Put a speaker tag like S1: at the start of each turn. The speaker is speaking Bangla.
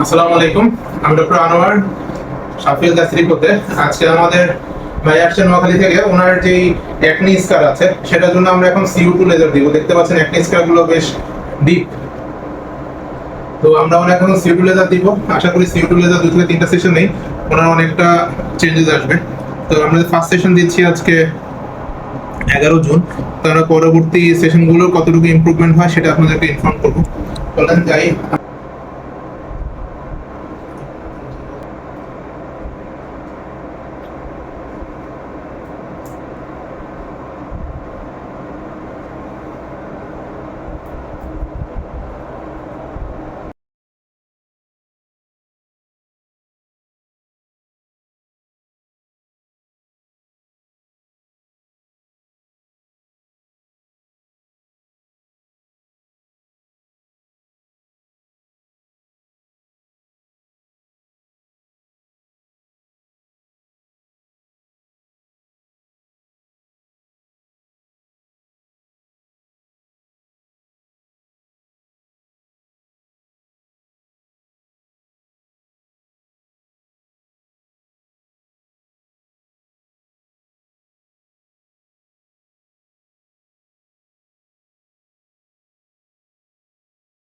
S1: আসসালামু আলাইকুম। আমি ডক্টর আনোয়ার সাফিল দাসরি কোতে আজকে আমাদের ভাই আসছেন নোয়াখালী থেকে। ওনার যেই অ্যাকনি স্কার আছে, সেটার জন্য আমরা এখন সিউ টু লেজার দিব। দেখতে পাচ্ছেন অ্যাকনি স্কারগুলো বেশ ডিপ তো আমরা ওনার এখন সিউ টু লেজার দিব। আশা করি সিউ টু লেজার দু থেকে তিনটা সেশন নেই। ওনার অনেকটা চেঞ্জেস আসবে। তো আমরা ফার্স্ট সেশন দিচ্ছি আজকে এগারো জুন তারা পরবর্তী সেশনগুলোর কতটুকু ইম্প্রুভমেন্ট হয় সেটা আপনাদেরকে ইনফর্ম করব। বলেন যাই।